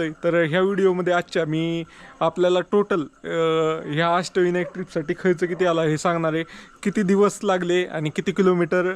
तर ह्या व्हिडिओमध्ये आजच्या मी आपल्याला टोटल ह्या अष्टविनायक ट्रिपसाठी खर्च किती आला हे सांगणार आहे. किती दिवस लागले आणि किती किलोमीटर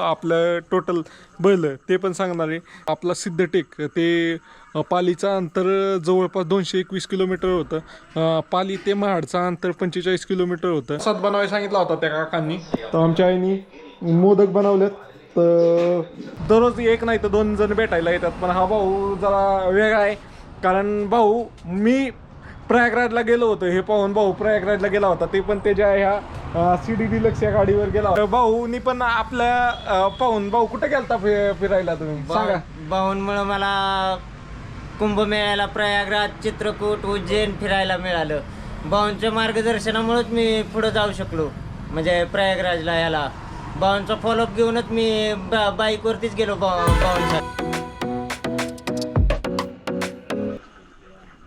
आपलं टोटल बळलं ते पण सांगणार आहे. आपला सिद्धटेक ते पालीचा अंतर जवळपास दोनशे एकवीस किलोमीटर होतं. पाली ते महाडचा अंतर पंचेचाळीस किलोमीटर होतं. सात बनवायला सांगितला होता त्या काकांनी. तर आमच्या आईनी मोदक बनवलेत. तर दररोज एक नाही तर दोन जण भेटायला येतात. पण हा भाऊ जरा वेगळा आहे. कारण भाऊ मी प्रयागराजला गेलो होतो. हे पाहून भाऊ प्रयागराजला गेला होता. ते पण त्याच्या ह्या सी डी डिलक्स या गाडीवर गेला होता. भाऊनी पण आपल्या पाहून भाऊ कुठे गेलता फि- फिरायला तुम्ही? सांगा. बाहूंमुळे मला कुंभमेळ्याला प्रयागराज चित्रकूट उज्जैन फिरायला मिळालं. बाहूंच्या मार्गदर्शनामुळेच मी पुढे जाऊ शकलो. म्हणजे प्रयागराजला याला बाहूंचा फॉलोअप घेऊनच मी बा बाईकवरतीच गेलो बा बाहूंसाठी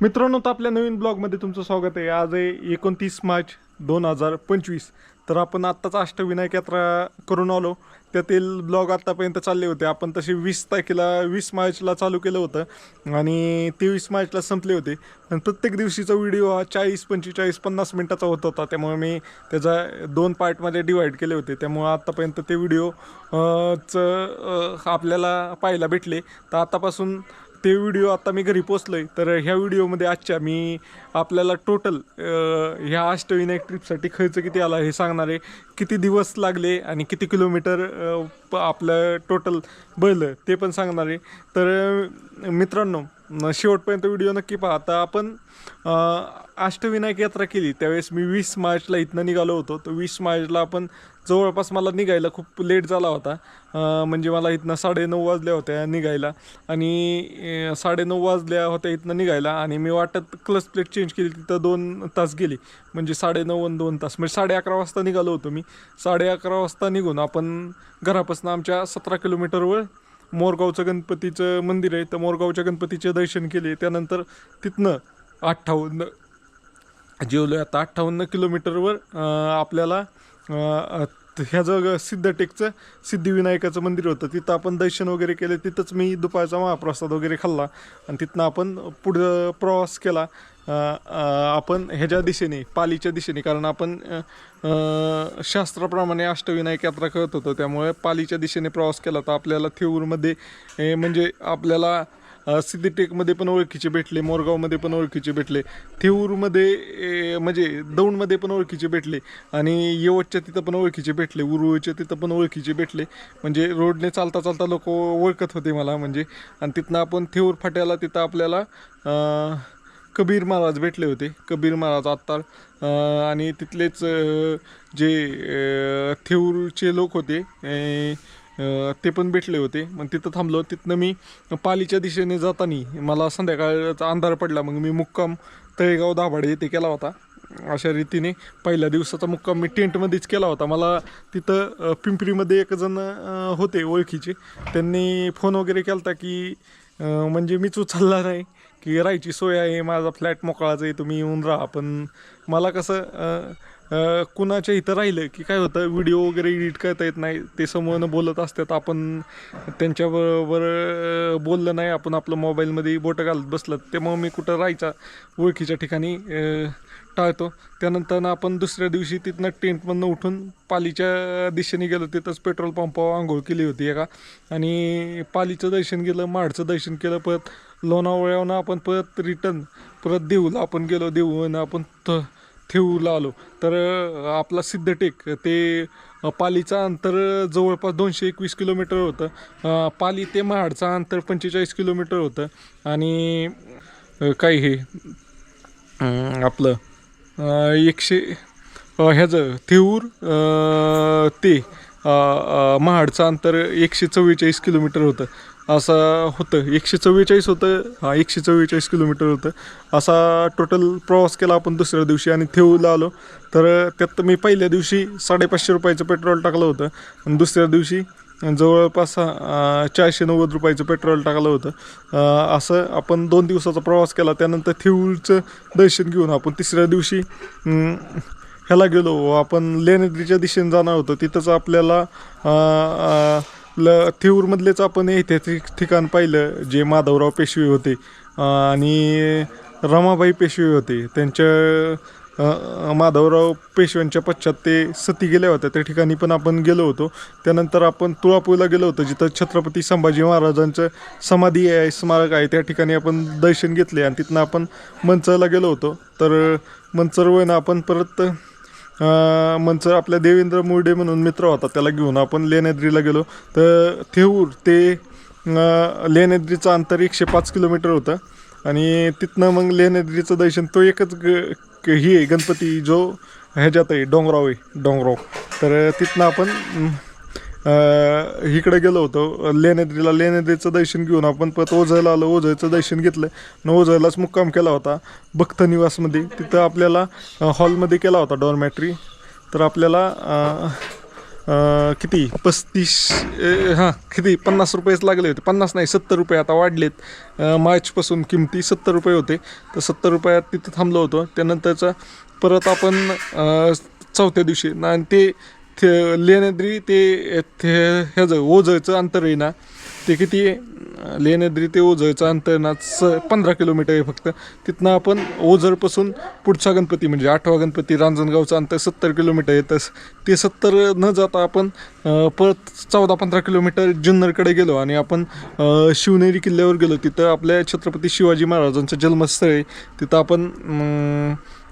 मित्रांनो तर आपल्या नवीन ब्लॉगमध्ये तुमचं स्वागत आहे. आज आहे एकोणतीस मार्च दोन हजार पंचवीस. तर आपण आत्ताच अष्टविनायक यात्रा करून आलो. त्यातील ब्लॉग आत्तापर्यंत चालले होते. आपण तसे वीस तारखेला वीस मार्चला चालू केलं होतं आणि तेवीस मार्चला संपले होते. पण प्रत्येक दिवशीचा व्हिडिओ हा चाळीस पंचेचाळीस पन्नास मिनटाचा होत होता. त्यामुळे मी त्याचा दोन पार्टमध्ये डिवाईड केले होते. त्यामुळे आत्तापर्यंत ते व्हिडिओ च आपल्याला पाहायला भेटले. तर आतापासून ते व्हिडिओ आता मी घरी पोचलोय. तर ह्या व्हिडिओमध्ये आजच्या मी आपल्याला टोटल ह्या अष्टविनायक ट्रिपसाठी खर्च किती आला हे सांगणार आहे. किती दिवस लागले आणि किती किलोमीटर प- आपलं टोटल बळलं ते पण सांगणार आहे. तर मित्रांनो शेवटपर्यंत व्हिडिओ नक्की पहा. आता आपण अष्टविनायक यात्रा केली. त्यावेळेस मी वीस मार्चला इथनं निघालो होतो. तर वीस मार्चला आपण जवळपास मला निघायला खूप लेट झाला होता. म्हणजे मला इथनं साडेनऊ वाजल्या होत्या निघायला. आणि साडे साडेनऊ वाजल्या होत्या इथनं निघायला आणि मी वाटत क्लच प्लेट चेंज केली तिथं दोन तास गेली. म्हणजे साडेनऊ आणि दोन तास. म्हणजे साडे अकरा वाजता निघालो होतो मी. साडे अकरा वाजता निघून आपण घरापासून आमच्या सतरा किलोमीटरवर मोरगावचं गणपतीचं मंदिर आहे. तर मोरगावच्या गणपतीचे दर्शन केले. त्यानंतर तिथनं अठ्ठावन्न जेवलो आता अठ्ठावन्न किलोमीटरवर आपल्याला अं, ह्या सिद्धटेकचं सिद्धिविनायकाचं मंदिर होतं. तिथं आपण दर्शन वगैरे केले तिथंच मी दुपारचा महाप्रसाद वगैरे खाल्ला. आणि तिथनं आपण पुढं प्रवास केला. आपण ह्याच्या दिशेने पालीच्या दिशेने कारण आपण शास्त्राप्रमाणे अष्टविनायक यात्रा करत होतो. त्यामुळे पालीच्या दिशेने प्रवास केला. तर आपल्याला थेऊरमध्ये म्हणजे आपल्याला सिद्धीटेकमध्ये पण ओळखीचे भेटले मोरगावमध्ये पण ओळखीचे भेटले थेऊरमध्ये म्हणजे दौंडमध्ये पण ओळखीचे भेटले आणि यवतच्या तिथं पण ओळखीचे भेटले उरुळच्या तिथं पण ओळखीचे भेटले. म्हणजे रोडने चालता चालता लोक ओळखत होते मला म्हणजे. आणि तिथनं आपण थेऊर फाट्याला तिथं आपल्याला कबीर महाराज भेटले होते. कबीर महाराज आत्ता आणि तिथलेच जे थेऊरचे लोक होते ए, ते पण भेटले होते. मग तिथं थांबलो. तिथनं मी पालीच्या दिशेने जाताना मला संध्याकाळचा अंधार पडला. मग मी मुक्काम तळेगाव दाभाडे येथे केला होता. अशा रीतीने पहिल्या दिवसाचा मुक्काम मी टेंटमध्येच केला होता. मला तिथं पिंपरीमध्ये एक जण होते ओळखीचे. त्यांनी फोन वगैरे केला होता की म्हणजे मीच उचलला नाही की राहायची सोय आहे. माझा फ्लॅट मोकळाच आहे. तुम्ही येऊन राहा. पण मला कसं कुणाच्या इथं राहिलं की काय होतं व्हिडिओ वगैरे एडिट करता येत नाही ते समोरनं बोलत असतात आपण त्यांच्याबरोबर बोललं नाही आपण आपलं मोबाईलमध्ये बोटं घालत बसलं त्यामुळे मी कुठं राहायचा ओळखीच्या ठिकाणी टाळतो. त्यानंतर आपण दुसऱ्या दिवशी तिथनं टेंटमधनं उठून पालीच्या दिशेने गेलो तिथंच पेट्रोल पंपावर आंघोळ केली होती एका. आणि पालीचं दर्शन केलं माडचं दर्शन केलं परत लोणावळ्यावनं आपण परत रिटर्न परत देऊला आपण गेलो देऊन आपण त थेऊरला आलो तर आपला सिद्धटेक ते पालीचा अंतर जवळपास दोनशे एकवीस किलोमीटर होतं. पाली ते महाडचं अंतर पंचेचाळीस किलोमीटर होतं. आणि काही काय हे आपलं एकशे ह्याचं थेऊर ते महाडचं अंतर एकशे चव्वेचाळीस किलोमीटर होतं. असं होतं. एकशे चव्वेचाळीस होतं. हां एकशे चव्वेचाळीस किलोमीटर होतं. असा टोटल प्रवास केला आपण दुसऱ्या दिवशी आणि थेऊला आलो. तर त्यात मी पहिल्या दिवशी साडेपाचशे रुपयाचं पेट्रोल टाकलं होतं. आणि दुसऱ्या दिवशी जवळपास चारशे नव्वद रुपयाचं पेट्रोल टाकलं होतं. असं आपण दोन दिवसाचा प्रवास केला. त्यानंतर थेऊळचं दर्शन घेऊन आपण तिसऱ्या दिवशी ह्याला गेलो. आपण लेण्याद्रीच्या दिशेने जाणार होतो. तिथंच आपल्याला आपलं थिऊरमधलेच थेऊरमधलेच आपण ऐतिहासिक ठिकाण पाहिलं जे माधवराव पेशवे होते आणि रमाबाई पेशवे होते. त्यांच्या माधवराव पेशव्यांच्या पश्चात ते सती गेल्या होत्या. त्या ठिकाणी पण आपण गेलो होतो. त्यानंतर आपण तुळापूरला गेलो होतो जिथं छत्रपती संभाजी महाराजांचं समाधी आहे स्मारक आहे. त्या ठिकाणी आपण दर्शन घेतले आणि तिथनं आपण मंचरला गेलो होतो. तर मंचरवरून आपण परत अं, आपल्या देवेंद्र मुर्डे म्हणून मित्र होता त्याला घेऊन आपण लेण्याद्रीला गेलो. तर थेऊर ते लेण्याद्रीचं अंतर एकशे पाच किलोमीटर होतं. आणि तिथनं मग लेण्याद्रीचं दर्शन तो एकच ग ही आहे गणपती जो ह्याच्यात आहे डोंगराव आहे डोंगराव. तर तिथनं आपण इकडे गेलो होतो. लेण्याद्रीला लेण्याद्रीचं दर्शन घेऊन आपण परत ओझरला आलो. ओझरचं दर्शन घेतलं. न ओझरलाच मुक्काम केला होता. भक्त निवासमध्ये. तिथं आपल्याला हॉलमध्ये केला होता डॉर्मॅट्री. तर आपल्याला किती? पस्तीस हां किती? पन्नास रुपयेच लागले होते. पन्नास नाही सत्तर रुपये आता वाढलेत. मार्चपासून किमती सत्तर रुपये होते. तर सत्तर रुपयात तिथं थांबलो होतो. त्यानंतरचा परत आपण चौथ्या दिवशी. ना आणि ते ते लेण्याद्री ते ते ह्याचं ओझळचं अंतर आहे ना ते किती? लेण्याद्री ते ओझळचं अंतर ना स पंधरा किलोमीटर आहे फक्त. तिथनं आपण ओझरपासून पुढचा गणपती म्हणजे आठवा गणपती रांजणगावचं अंतर सत्तर किलोमीटर येतं ते सत्तर न जाता आपण परत चौदा पंधरा किलोमीटर जुन्नरकडे गेलो आणि आपण शिवनेरी किल्ल्यावर गेलो. तिथं आपल्या छत्रपती शिवाजी महाराजांचं जन्मस्थळ आहे. तिथं आपण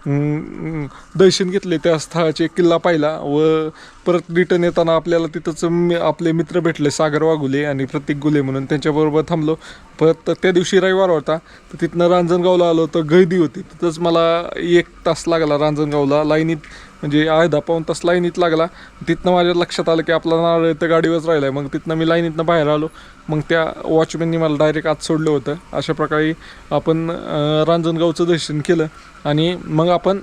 दर्शन घेतले त्या स्थळाचे किल्ला पाहिला व परत रिटर्न येताना आपल्याला तिथंच आपले मित्र भेटले सागर वाघुले आणि प्रतीक गुले म्हणून त्यांच्याबरोबर थांबलो. परत त्या दिवशी रविवार होता तर तिथनं रांजणगावला आलो तर गर्दी होती. तिथंच मला एक तास लागला रांजणगावला लाईनीत म्हणजे अर्धा पाऊन तास लाईनीत लागला. तिथनं माझ्या लक्षात आलं की आपला नारळ तर गाडीवरच राहिला आहे मग तिथनं मी लाईनीतनं बाहेर आलो. मग त्या वॉचमॅननी मला डायरेक्ट आत सोडलं होतं. अशा प्रकारे आपण रांजणगावचं दर्शन केलं. आणि मग आपण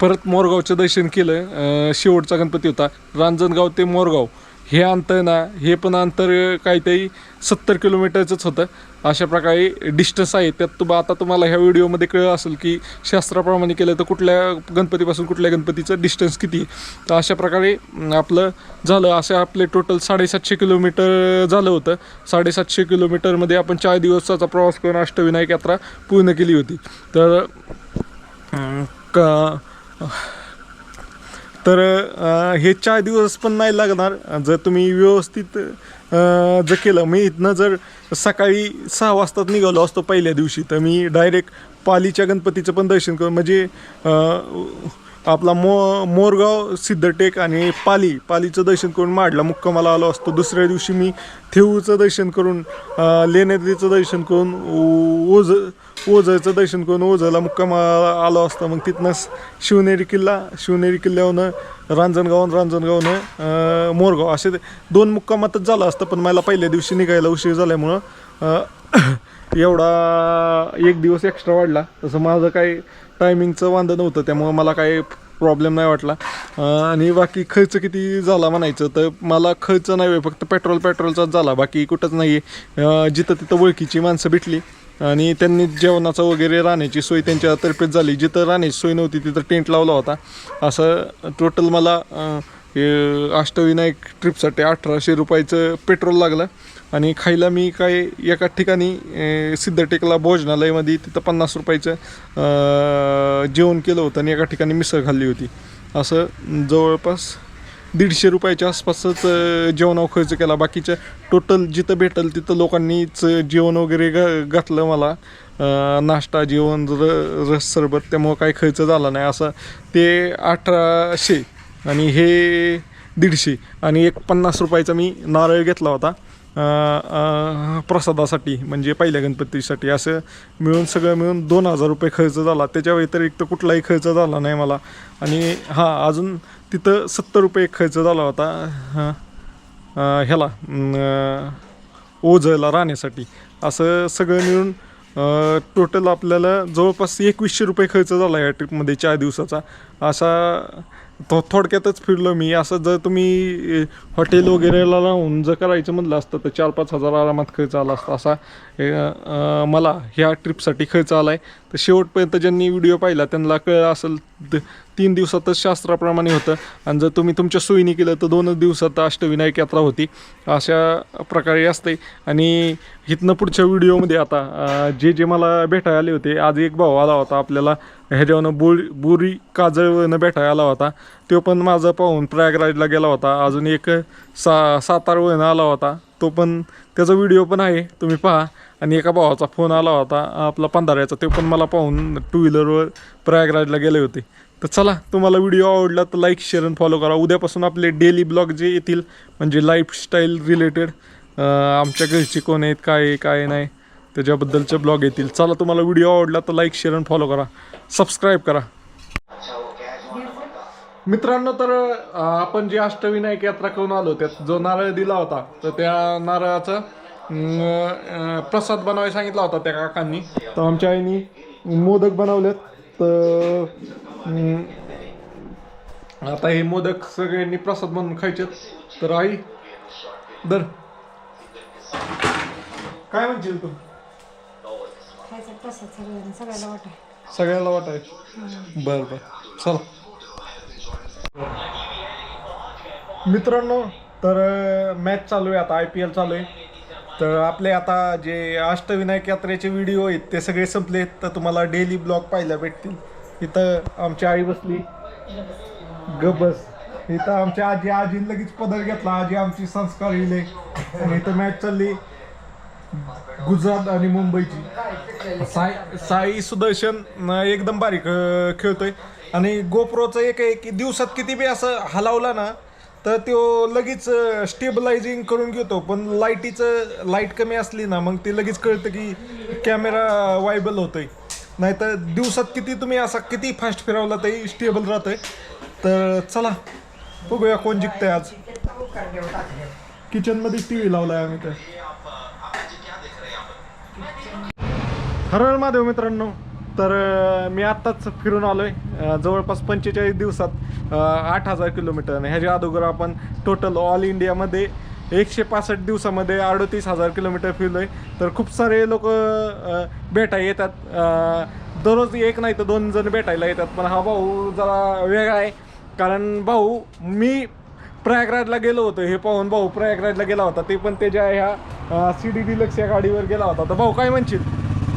परत मोरगावचं दर्शन केलं. शेवटचा गणपती होता. रांजणगाव ते मोरगाव. हे अंतर ना हे पण अंतर काहीतरी सत्तर किलोमीटरचंच होतं. अशा प्रकारे डिस्टन्स आहे. त्यात तुम आता तुम्हाला ह्या व्हिडिओमध्ये कळलं असेल की शास्त्राप्रमाणे केलं तर कुठल्या गणपतीपासून कुठल्या गणपतीचं डिस्टन्स किती? आहे तर अशा प्रकारे आपलं झालं. असे आपले टोटल साडेसातशे किलोमीटर झालं होतं. साडेसातशे किलोमीटरमध्ये आपण चार दिवसाचा प्रवास करून अष्टविनायक यात्रा पूर्ण केली होती. तर का तर हे चार दिवस पण नाही लागणार. जर तुम्ही व्यवस्थित जर केलं. मी इथनं जर सकाळी सहा वाजताच निघालो असतो पहिल्या दिवशी तर मी डायरेक्ट पालीच्या गणपतीचं पण दर्शन करू म्हणजे आपला मो मोरगाव सिद्धटेक आणि पाली पालीचं दर्शन करून माडला मुक्कामाला आलो असतो. दुसऱ्या दिवशी मी थेऊचं दर्शन करून अं, लेण्याद्रीचं दर्शन करून ओझ ओझरचं दर्शन करून ओझरला मुक्कामा आलो असतं. मग तिथनं शिवनेरी किल्ला शिवनेरी किल्ल्यावरनं रांजणगावून रांजणगावनं मोरगाव. असे ते दोन मुक्कामातच झालं असतं पण मला पहिल्या दिवशी निघायला उशीर झाल्यामुळं एवढा एक दिवस एक्स्ट्रा वाढला. तसं माझं काही टायमिंगचं वांदं नव्हतं त्यामुळं मला काही प्रॉब्लेम नाही वाटला. आणि बाकी खर्च किती झाला म्हणायचं तर मला खर्च नाही आहे, फक्त पेट्रोल पेट्रोलचाच झाला. बाकी कुठंच नाही आहे जिथं तिथं ओळखीची माणसं भेटली. आणि त्यांनी जेवणाचं वगैरे राहण्याची सोय त्यांच्यातर्फेच झाली. जिथं राहण्याची सोय नव्हती तिथं टेंट लावला होता. असं टोटल मला अष्टविनायक ट्रिपसाठी अठराशे रुपयाचं पेट्रोल लागलं. आणि खायला मी काय एका ठिकाणी सिद्धटेकला भोजनालयमध्ये तिथं पन्नास रुपयाचं जेवण केलं होतं आणि एका ठिकाणी मिसळ खाल्ली होती. असं जवळपास दीडशे रुपयाच्या आसपासच जेवणावर खर्च केला. बाकीचं टोटल जिथं भेटल तिथं लोकांनीच जेवण वगैरे ग घातलं मला. नाश्ता जेवण र रस सरबत त्यामुळं काही खर्च झाला नाही. असं ते अठराशे आणि हे दीडशे आणि एक पन्नास रुपयाचा मी नारळ घेतला होता. प्रसादासाठी म्हणजे पहिल्या गणपतीसाठी. असं मिळून सगळं मिळून दोन हजार रुपये खर्च झाला. त्याच्या व्यतिरिक्त कुठलाही खर्च झाला नाही मला. आणि हां अजून तिथं सत्तर रुपये एक खर्च झाला होता. ह्याला ओझला राहण्यासाठी. असं सगळं मिळून टोटल आपल्याला जवळपास एकवीसशे रुपये खर्च झाला या ट्रिपमध्ये चार दिवसाचा. असा थो थोडक्यातच फिरलो मी. असं जर तुम्ही हॉटेल वगैरेला राहून जर करायचं म्हणलं असतं तर चार पाच हजार आरामात खर्च आला असता. असा मला ह्या ट्रिपसाठी खर्च आला आहे तर शेवटपर्यंत ज्यांनी व्हिडिओ पाहिला त्यांना कळलं असेल तीन दिवसातच शास्त्राप्रमाणे होतं. आणि जर तुम्ही तुमच्या सोयीने केलं तर दोनच दिवसात अष्टविनायक यात्रा होती. अशा प्रकारे असते आणि इथनं पुढच्या व्हिडिओमध्ये आता जे जे मला भेटायला आले होते आज एक भाऊ आला होता आपल्याला. ह्याच्यावरनं बोरी बोरी काजळवनं भेटायला आला होता. तो पण माझं पाहून प्रयागराजला गेला होता. अजून एक सा सातारवरनं आला होता. तो पण त्याचा व्हिडिओ पण आहे. तुम्ही पहा. आणि एका भावाचा फोन आला होता आपला पंधाऱ्याचा. तो पण मला पाहून टू व्हीलरवर प्रयागराजला गेले होते. तर चला तुम्हाला व्हिडिओ आवडला तर लाईक शेअर आणि फॉलो करा. उद्यापासून आपले डेली ब्लॉग जे येतील म्हणजे लाईफस्टाईल रिलेटेड आमच्या घरचे कोण आहेत काय आहे काय नाही त्याच्याबद्दलचे ब्लॉग येतील. चला तुम्हाला व्हिडिओ आवडला तर लाईक शेअर आणि फॉलो करा. सबस्क्राईब करा. मित्रांनो तर आपण जी अष्टविनायक यात्रा करून आलो त्यात जो नारळ दिला होता तर त्या नारळाचा प्रसाद बनवायला सांगितला होता त्या काकांनी. तर आमच्या आईनी मोदक बनवलेत. तर आता हे मोदक सगळ्यांनी प्रसाद बनवून खायचेत तर आई दर. काय म्हणशील तू? खायचं सगळ्यांना सगळ्याला वाटाय सगळ्याला बरं बरं. चला. मित्रांनो तर मॅच चालू आहे आता आय पी एल चालू आहे. तर आपले आता जे अष्टविनायक यात्रेचे व्हिडिओ आहेत ते सगळे संपले तर तुम्हाला डेली ब्लॉग पाहायला भेटतील. इथं आमची आई बसली. गबस इथं आमच्या आजी आजीने लगेच पदर घेतला. आजी आमची संस्कार लिहिले. आणि इथं मॅच चालली. गुजरात आणि मुंबईची. साई साई सुदर्शन एकदम बारीक खेळतोय. आणि गोप्रोचं एक आहे की दिवसात किती बी असं हलावला ना तर तो लगेच स्टेबलायझिंग करून घेतो. पण लाईटीचं लाइट कमी असली ना मग ते लगेच कळतं की कॅमेरा वायबल होतोय. नाहीतर दिवसात किती तुम्ही असा किती फास्ट फिरवला तरी स्टेबल राहतंय. तर चला बघूया कोण जिंकतंय आज. किचनमध्ये टी व्ही लावलाय आम्ही तर. हरळ महादेव मित्रांनो तर मी आत्ताच फिरून आलोय. आहे जवळपास पंचेचाळीस दिवसात आठ हजार किलोमीटर. ह्याच्या अगोदर आपण टोटल ऑल इंडियामध्ये एकशे पासष्ट दिवसामध्ये अडतीस हजार किलोमीटर फिरलोय. तर खूप सारे लोक भेटा येतात. दररोज एक नाही तर दोन जण भेटायला येतात. पण हा भाऊ जरा वेगळा आहे. कारण भाऊ मी प्रयागराजला गेलो होतो. हे पाहून भाऊ प्रयागराजला गेला होता. ते पण त्याच्या ह्या सी डी डिलक्स या गाडीवर गेला होता. तर भाऊ काय म्हणशील?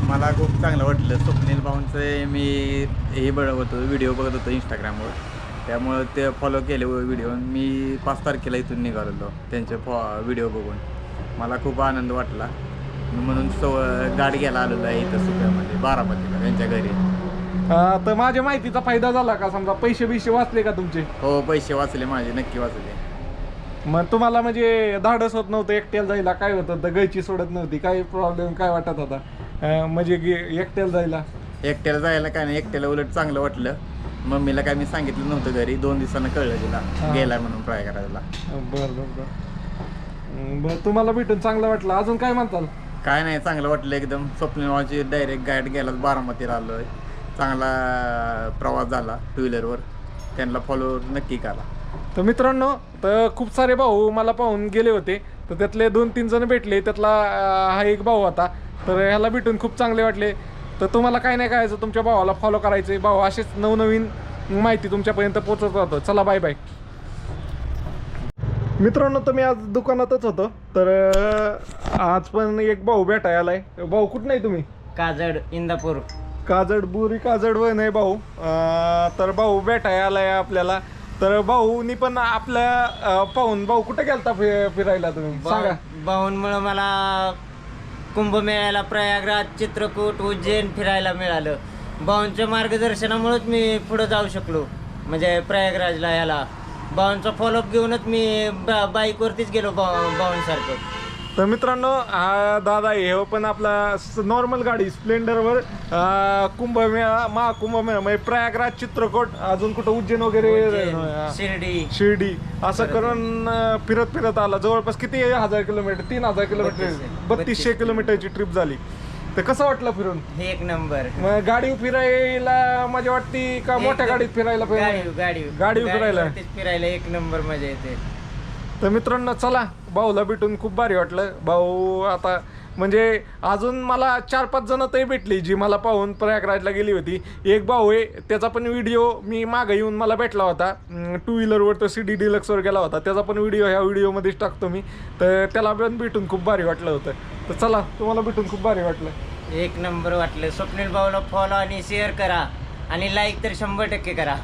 मला खूप चांगलं वाटलं. स्वप्नील भाऊंचं मी हे बघत होतो व्हिडिओ बघत होतो इंस्टाग्रामवर त्यामुळं ते फॉलो केले व्हिडिओ मी पाच तारखेला इथून निघालेलो त्यांचे फॉ व्हिडिओ बघून. मला खूप आनंद वाटला. मी म्हणून सव गाडी घ्यायला आलेलो आहे इथं सुप्यामध्ये बारामतीला त्यांच्या घरी. अं, तर माझ्या माहितीचा फायदा झाला का? समजा पैसे बिशे वाचले का तुमचे? हो पैसे वाचले माझे नक्की वाचले. मग तुम्हाला म्हणजे धाडस होत नव्हतं एकट्याला जायला काय होतं? तर गळची सोडत नव्हती. काही प्रॉब्लेम काय वाटत होता? अं, म्हणजे गे- एकट्याला जायला? एकट्याला जायला काय नाही एकट्याला उलट चांगलं वाटलं. मम्मीला काय मी सांगितलं नव्हतं घरी दोन दिवसानं कळलं हा. तिला गेलाय म्हणून प्रयागराजला बरं बरं बरं. बरं तुम्हाला भेटून चांगलं वाटलं. अजून काय म्हणताल? काय नाही चांगलं वाटलं एकदम. स्वप्नीलवाची डायरेक्ट गाईड गेला बारामतीला आलोय. चांगला प्रवास झाला टू व्हीलरवर त्यांना फॉलो नक्की करा. तर मित्रांनो तर खूप सारे भाऊ मला पाहून गेले होते. तर त्यातले दोन तीन जण भेटले. त्यातला अं, हा एक भाऊ होता. तर ह्याला भेटून खूप चांगले वाटले. तर तुम्हाला काय नाही करायचं तुमच्या भावाला फॉलो करायचं भाऊ असेच नवनवीन माहिती तुमच्यापर्यंत पोहोचत राहतो. चला बाय बाय मित्रांनो तर मी आज दुकानातच होतो. तर आज पण एक भाऊ भेटाय आलाय. भाऊ कुठं नाही तुम्ही? काजड इंदापूर. काजड बुरी काजड व नाही भाऊ. अं, तर भाऊ भेटाय आलाय आपल्याला. तर भाऊनी पण आपल्या अं, पाहून भाऊ कुठे गेलता फि- फिरायला तुम्ही? सांगा. भाऊंमुळं मला कुंभमेळ्याला प्रयागराज चित्रकूट उज्जैन फिरायला मिळालं. भाऊंच्या मार्गदर्शनामुळेच मी पुढं जाऊ शकलो म्हणजे प्रयागराजला याला. भाऊंचा फॉलोअप घेऊनच मी बा बाईकवरतीच गेलो भाऊ भाऊंसारखं तर मित्रांनो हा दादा आहे हो पण आपला नॉर्मल गाडी स्प्लेंडरवर कुंभमेळा महाकुंभमेळा म्हणजे प्रयागराज चित्रकूट अजून कुठं उज्जैन वगैरे शिर्डी. शिर्डी. असं करून फिरत फिरत आला. जवळपास किती हजार किलोमीटर तीन हजार किलोमीटर बत्तीसशे. किलोमीटरची ट्रिप झाली. तर कसं वाटलं फिरून? एक नंबर. मग गाडी फिरायला मजा वाटती का मोठ्या गाडीत फिरायला गाडी गाडी फिरायला? फिरायला एक नंबर मजा येते. तर मित्रांनो चला. भाऊला भेटून खूप भारी वाटलं. भाऊ आता म्हणजे अजून मला चार पाच जण ते भेटली जी मला पाहून प्रयागराजला गेली होती. एक भाऊ आहे त्याचा पण व्हिडिओ मी मागं येऊन मला भेटला होता. टू व्हीलरवर तो सी डी डिलक्सवर गेला होता. त्याचा पण व्हिडिओ ह्या व्हिडिओमध्येच टाकतो मी. तर त्याला पण भेटून खूप भारी वाटलं होतं. तर चला तुम्हाला भेटून खूप भारी वाटलं. एक नंबर वाटलं. स्वप्नील भाऊला फॉलो आणि शेअर करा. आणि लाईक तर शंभर टक्के करा.